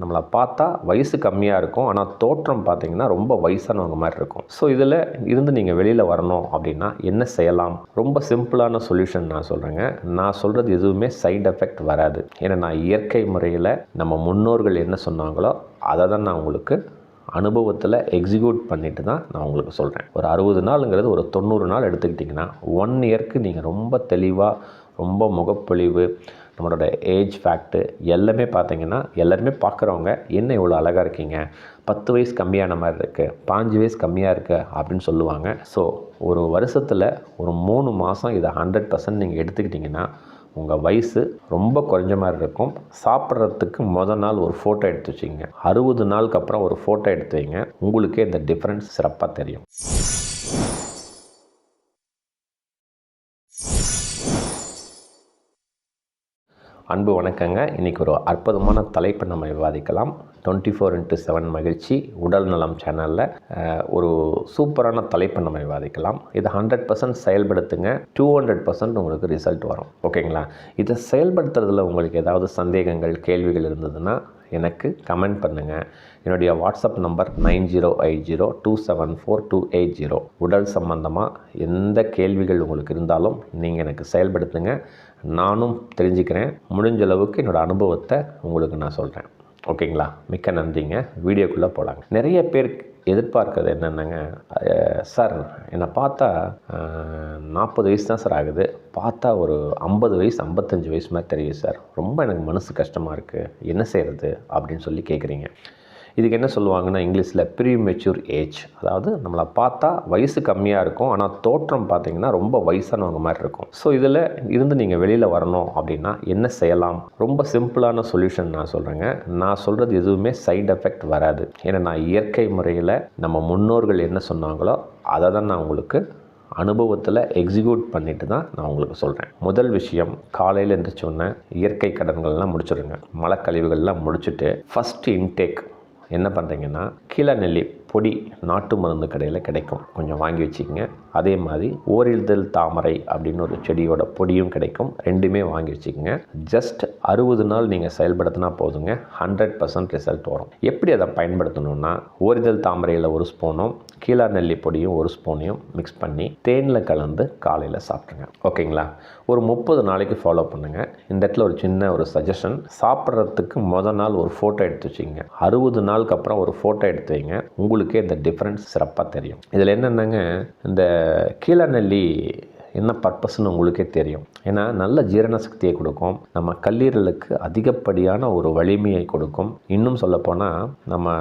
நம்மளை பார்த்தா வயசு கம்மியாக இருக்கும். ஆனால் தோற்றம் பார்த்தீங்கன்னா ரொம்ப வயசானவங்க மாதிரி இருக்கும். ஸோ இதில் இருந்து நீங்கள் வெளியில் வரணும் அப்படின்னா என்ன செய்யலாம்? ரொம்ப சிம்பிளான சொல்யூஷன் நான் சொல்கிறேங்க நான் சொல்கிறது எதுவுமே சைடு எஃபெக்ட் வராது. ஏன்னா நான் இயற்கை முறையில் நம்ம முன்னோர்கள் என்ன சொன்னாங்களோ அதை தான் நான் உங்களுக்கு அனுபவத்தில் எக்ஸிக்யூட் பண்ணிட்டு தான் நான் உங்களுக்கு சொல்கிறேன் ஒரு அறுபது நாளுங்கிறது ஒரு தொண்ணூறு நாள் எடுத்துக்கிட்டிங்கன்னா ஒன் இயர்க்கு நீங்கள் ரொம்ப தெளிவாக ரொம்ப முகப்பொழிவு நம்மளோட ஏஜ் ஃபேக்ட்டு எல்லாமே பார்த்தீங்கன்னா எல்லாருமே பார்க்குறவங்க என்ன இவ்வளோ அழகாக இருக்கீங்க? பத்து வயசு கம்மியான மாதிரி இருக்குது பாஞ்சு வயசு கம்மியாக இருக்குது அப்படின்னு சொல்லுவாங்க. ஸோ ஒரு வருஷத்தில் ஒரு மூணு மாதம் இதை ஹண்ட்ரட் பர்சன்ட் நீங்கள் எடுத்துக்கிட்டிங்கன்னா உங்கள் வயசு ரொம்ப குறைஞ்ச மாதிரி இருக்கும். சாப்பிட்றதுக்கு முத நாள் ஒரு ஃபோட்டோ எடுத்து வச்சிங்க அறுபது நாளுக்கு அப்புறம் ஒரு ஃபோட்டோ எடுத்து வைங்க. உங்களுக்கே இந்த டிஃப்ரென்ஸ் சிறப்பாக தெரியும். அன்பு வணக்கங்க. இன்றைக்கி ஒரு அற்புதமான தலைப்பை நம்ம விவாதிக்கலாம். டுவெண்ட்டி ஃபோர் இன்ட்டு செவன் மகிழ்ச்சி உடல் நலம் சேனலில் ஒரு சூப்பரான தலைப்பை நம்ம விவாதிக்கலாம். இதை ஹண்ட்ரட் பர்சன்ட் செயல்படுத்துங்க. டூ ஹண்ட்ரட் பர்சன்ட் உங்களுக்கு ரிசல்ட் வரும். ஓகேங்களா? இதை செயல்படுத்துறதுல உங்களுக்கு ஏதாவது சந்தேகங்கள் கேள்விகள் இருந்ததுன்னா எனக்கு கமெண்ட் பண்ணுங்கள் என்னுடைய WhatsApp number nine zero eight zero two seven four two eight zero. உடல் சம்பந்தமாக எந்த கேள்விகள் உங்களுக்கு இருந்தாலும் நீங்கள் எனக்கு செயல்படுத்துங்க. நானும் தெரிஞ்சுக்கிறேன். முடிஞ்ச அளவுக்கு என்னோடய அனுபவத்தை உங்களுக்கு நான் சொல்கிறேன் ஓகேங்களா? மிக்க நன்றிங்க. வீடியோக்குள்ளே போகலாங்க நிறைய பேர் எதிர்பார்க்கறது என்னென்னங்க? சார் என்னை பார்த்தா நாற்பது வயசு தான் சார் ஆகுது. பார்த்தா ஒரு ஐம்பது வயசு ஐம்பத்தஞ்சு வயசு மாதிரி தெரியுது சார். ரொம்ப எனக்கு மனசு கஷ்டமாக இருக்குது என்ன செய்கிறது அப்படின்னு சொல்லி கேட்குறீங்க. இதுக்கு என்ன சொல்லுவாங்கன்னா இங்கிலீஷில் ப்ரீ மெச்சூர் ஏஜ் அதாவது நம்மளை பார்த்தா வயசு கம்மியாக இருக்கும் ஆனால் தோற்றம் பார்த்தீங்கன்னா ரொம்ப வயசானவங்க மாதிரி இருக்கும். ஸோ இதில் இருந்து நீங்கள் வெளியில் வரணும் அப்படின்னா என்ன செய்யலாம்? ரொம்ப சிம்பிளான சொல்யூஷன் நான் சொல்கிறேங்க நான் சொல்கிறது எதுவுமே சைடு எஃபெக்ட் வராது. ஏன்னா நான் இயற்கை முறையில் நம்ம முன்னோர்கள் என்ன சொன்னாங்களோ அதை தான் நான் உங்களுக்கு அனுபவத்தில் எக்ஸிக்யூட் பண்ணிட்டு தான் நான் உங்களுக்கு சொல்கிறேன் முதல் விஷயம் காலையில் எழுந்திரிச்சோன்னே இயற்கை கடன்கள்லாம் முடிச்சிடுங்க. மலக்கழிவுகள்லாம் முடிச்சுட்டு ஃபஸ்ட்டு இன்டேக் என்ன பண்ணுறீங்கன்னா கீழ நெல்லி பொடி நாட்டு மருந்து கடையில் கிடைக்கும். கொஞ்சம் வாங்கி வச்சுக்கோங்க. அதே மாதிரி ஓரிதழ் தாமரை அப்படின்னு ஒரு செடியோட பொடியும் கிடைக்கும். ரெண்டுமே வாங்கி வச்சுக்கோங்க. ஜஸ்ட் அறுபது நாள் நீங்கள் செயல்படுத்தினா போதுங்க. ஹண்ட்ரட் பர்சன்ட் ரிசல்ட் வரும். எப்படி அதை பயன்படுத்தணும்னா ஓரிதழ் தாமரையில் ஒரு ஸ்பூனும் கீழா நெல்லி பொடியும் ஒரு ஸ்பூனையும் மிக்ஸ் பண்ணி தேனில் கலந்து காலையில் சாப்பிட்ருங்க ஓகேங்களா? ஒரு முப்பது நாளைக்கு ஃபாலோ பண்ணுங்கள் இந்த இடத்துல ஒரு சின்ன ஒரு சஜஷன் சாப்பிட்றதுக்கு முதல் நாள் ஒரு ஃபோட்டோ எடுத்து வச்சுக்கோங்க. அறுபது நாளுக்கு அப்புறம் ஒரு ஃபோட்டோ எடுத்து வைங்க. உங்களுக்கு இந்த டிஃப்ரென்ஸ் சிறப்பாக தெரியும். இதில் என்னென்னங்க இந்த கீழநெல்லி என்ன பர்பஸ்ன்னு உங்களுக்கே தெரியும். ஏன்னா நல்ல ஜீரண சக்தியை கொடுக்கும். நம்ம கல்லீரலுக்கு அதிகப்படியான ஒரு வலிமையை கொடுக்கும். இன்னும் சொல்லப்போனால் நம்ம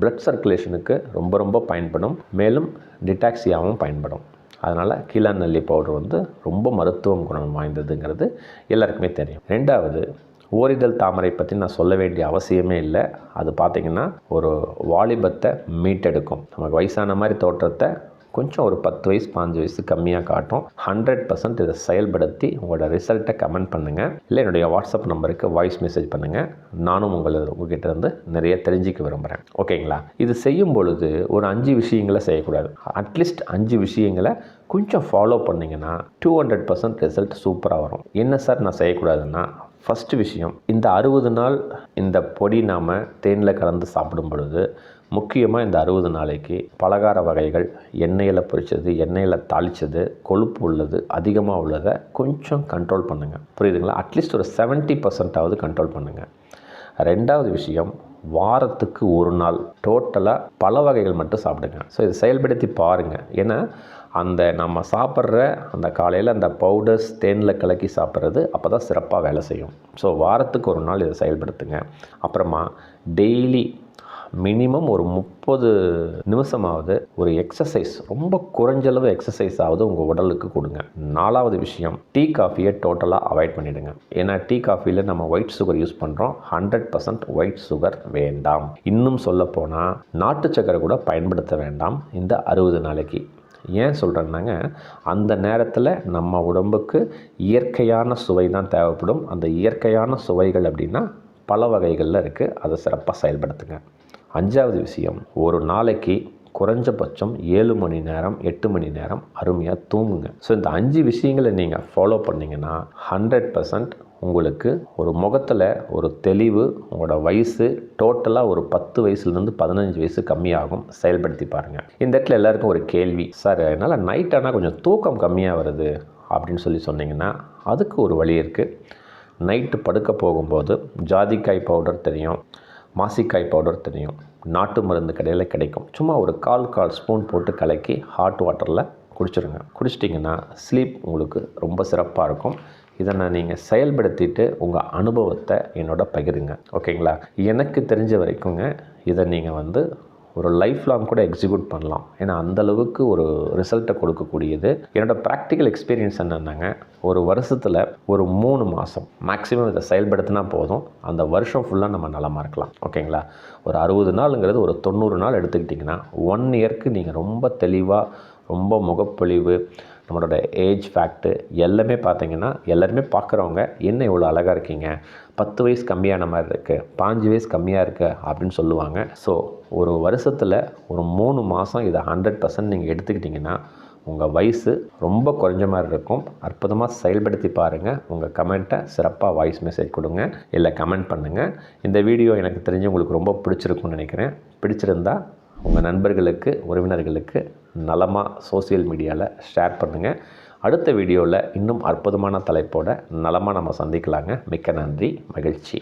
பிளட் சர்க்குலேஷனுக்கு ரொம்ப ரொம்ப பயன்படும். மேலும் டிடாக்சியாகவும் பயன்படும். அதனால் கீழாநெல்லி பவுடர் வந்து ரொம்ப மருத்துவம் குணம் வாய்ந்ததுங்கிறது எல்லாருக்குமே தெரியும். ரெண்டாவது ஓரிதழ் தாமரை பற்றி நான் சொல்ல வேண்டிய அவசியமே இல்லை. அது பார்த்திங்கன்னா ஒரு வாலிபத்தை மீட்டெடுக்கும். நமக்கு வயசான மாதிரி தோற்றத்தை கொஞ்சம் ஒரு பத்து வயசு பாஞ்சு வயசு கம்மியாக காட்டும். ஹண்ட்ரட் பர்சன்ட் இதை செயல்படுத்தி உங்களோட ரிசல்ட்டை கமெண்ட் பண்ணுங்கள் இல்லை என்னுடைய வாட்ஸ்அப் நம்பருக்கு வாய்ஸ் மெசேஜ் பண்ணுங்கள் நானும் உங்களை உங்ககிட்ட இருந்து நிறைய தெரிஞ்சிக்க விரும்புகிறேன் ஓகேங்களா இது செய்யும் பொழுது ஒரு அஞ்சு விஷயங்களை செய்யக்கூடாது. அட்லீஸ்ட் அஞ்சு விஷயங்களை கொஞ்சம் ஃபாலோ பண்ணிங்கன்னா டூ ஹண்ட்ரட் பர்சன்ட் ரிசல்ட் சூப்பராக வரும். என்ன சார் நான் செய்யக்கூடாதுன்னா ஃபஸ்ட்டு விஷயம் இந்த அறுபது நாள் இந்த பொடி நாம் தேனில் கலந்து சாப்பிடும் பொழுது முக்கியமாக இந்த அறுபது நாளைக்கு பலகார வகைகள் எண்ணெயில் பொரித்தது எண்ணெயில் தாளித்தது கொழுப்பு உள்ளது அதிகமாக உள்ளதை கொஞ்சம் கண்ட்ரோல் பண்ணுங்கள் புரியுதுங்களா? அட்லீஸ்ட் ஒரு செவன்ட்டி பர்சன்டாவது கண்ட்ரோல் பண்ணுங்கள் ரெண்டாவது விஷயம் வாரத்துக்கு ஒரு நாள் டோட்டலாக பல வகைகள் மட்டும் சாப்பிடுங்க. ஸோ இதை செயல்படுத்தி பாருங்கள் ஏன்னா அந்த நம்ம சாப்பிட்ற அந்த காலையில் அந்த பவுடர்ஸ் தேனில் கலக்கி சாப்பிட்றது அப்போ தான் சிறப்பாக வேலை செய்யும். ஸோ வாரத்துக்கு ஒரு நாள் இதை செயல்படுத்துங்க. அப்புறமா டெய்லி மினிமம் ஒரு முப்பது நிமிஷமாவது ஒரு எக்ஸசைஸ் ரொம்ப குறைஞ்சளவு எக்ஸசைஸ் ஆகுது உங்கள் உடலுக்கு கொடுங்க. நாலாவது விஷயம் டீ காஃபியை டோட்டலாக அவாய்ட் பண்ணிவிடுங்க ஏன்னா டீ காஃபியில் நம்ம ஒயிட் சுகர் யூஸ் பண்ணுறோம் ஹண்ட்ரட் பர்சன்ட் ஒயிட் சுகர் வேண்டாம். இன்னும் சொல்லப்போனால் நாட்டு சக்கரை கூட பயன்படுத்த வேண்டாம். இந்த அறுபது நாளைக்கு. ஏன் சொல்கிறேன்னாங்க அந்த நேரத்தில் நம்ம உடம்புக்கு இயற்கையான சுவை தான் தேவைப்படும். அந்த இயற்கையான சுவைகள் அப்படின்னா பல வகைகளில் இருக்குது அதை சிறப்பாக செயல்படுத்துங்க. அஞ்சாவது விஷயம் ஒரு நாளைக்கு குறைஞ்சபட்சம் ஏழு மணி நேரம் எட்டு மணி நேரம் அருமையாக தூங்குங்க. ஸோ இந்த அஞ்சு விஷயங்களை நீங்கள் ஃபாலோ பண்ணிங்கன்னா ஹண்ட்ரட் பர்சன்ட் உங்களுக்கு ஒரு முகத்தில் ஒரு தெளிவு உங்களோட வயசு டோட்டலாக ஒரு பத்து வயசுலேருந்து பதினஞ்சு வயசு கம்மியாகும். செயல்படுத்தி பாருங்கள் இந்த இடத்துல எல்லாருக்கும் ஒரு கேள்வி சார் என்னால் நைட் ஆனால் கொஞ்சம் தூக்கம் கம்மியாக வருது அப்படின்னு சொல்லி சொன்னீங்கன்னா அதுக்கு ஒரு வழி இருக்குது நைட்டு படுக்க போகும்போது ஜாதிக்காய் பவுடர் தெரியும் மாசிக்காய் பவுடர் தெரியும். நாட்டு மருந்து கடையில் கிடைக்கும். சும்மா ஒரு கால் கால் ஸ்பூன் போட்டு கலக்கி ஹாட் வாட்டரில் குடிச்சிருங்க. குடிச்சிட்டிங்கன்னா ஸ்லீப் உங்களுக்கு ரொம்ப சிறப்பாக இருக்கும். இதை நான் நீங்கள் செயல்படுத்திட்டு உங்கள் அனுபவத்தை என்னோட பகிருங்க. ஓகேங்களா? எனக்கு தெரிஞ்ச வரைக்குங்க இதை நீங்கள் வந்து ஒரு லைஃப் லாங் கூட எக்ஸிக்யூட் பண்ணலாம். ஏன்னா அந்தளவுக்கு ஒரு ரிசல்ட்டை கொடுக்கக்கூடியது. என்னோடய ப்ராக்டிக்கல் எக்ஸ்பீரியன்ஸ் என்னென்னாங்க ஒரு வருஷத்தில் ஒரு மூணு மாதம் மேக்ஸிமம் இதை செயல்படுத்தினா போதும். அந்த வருஷம் ஃபுல்லாக நம்ம நலமாக இருக்கலாம். ஓகேங்களா? ஒரு அறுபது நாளுங்கிறது ஒரு தொண்ணூறு நாள் எடுத்துக்கிட்டிங்கன்னா ஒன் இயர்க்கு நீங்கள் ரொம்ப தெளிவாக ரொம்ப முகப்பொழிவு நம்மளோட ஏஜ் ஃபேக்ட்டு எல்லாமே பார்த்தீங்கன்னா எல்லாருமே பார்க்குறவங்க என்ன இவ்வளோ அழகாக இருக்கீங்க? பத்து வயசு கம்மியான மாதிரி இருக்குது பாஞ்சு வயசு கம்மியாக இருக்குது அப்படின்னு சொல்லுவாங்க. ஸோ ஒரு வருஷத்தில் ஒரு மூணு மாதம் இதை ஹண்ட்ரட் பர்சன்ட் நீங்கள் எடுத்துக்கிட்டிங்கன்னா உங்கள் வயசு ரொம்ப குறைஞ்ச மாதிரி இருக்கும். அற்புதமாக செயல்படுத்தி பாருங்கள் உங்கள் கமெண்ட்டை சிறப்பாக வாய்ஸ் மெசேஜ் கொடுங்க. இல்லை கமெண்ட் பண்ணுங்கள் இந்த வீடியோ எனக்கு தெரிஞ்சு உங்களுக்கு ரொம்ப பிடிச்சிருக்கும்னு நினைக்கிறேன். பிடிச்சிருந்தா உங்கள் நண்பர்களுக்கு உறவினர்களுக்கு நலமாக சோசியல் மீடியாவில் ஷேர் பண்ணுங்கள் அடுத்த வீடியோவில் இன்னும் அற்புதமான தலைப்போட நலமாக நம்ம சந்திக்கலாங்க. மிக்க நன்றி. மகிழ்ச்சி.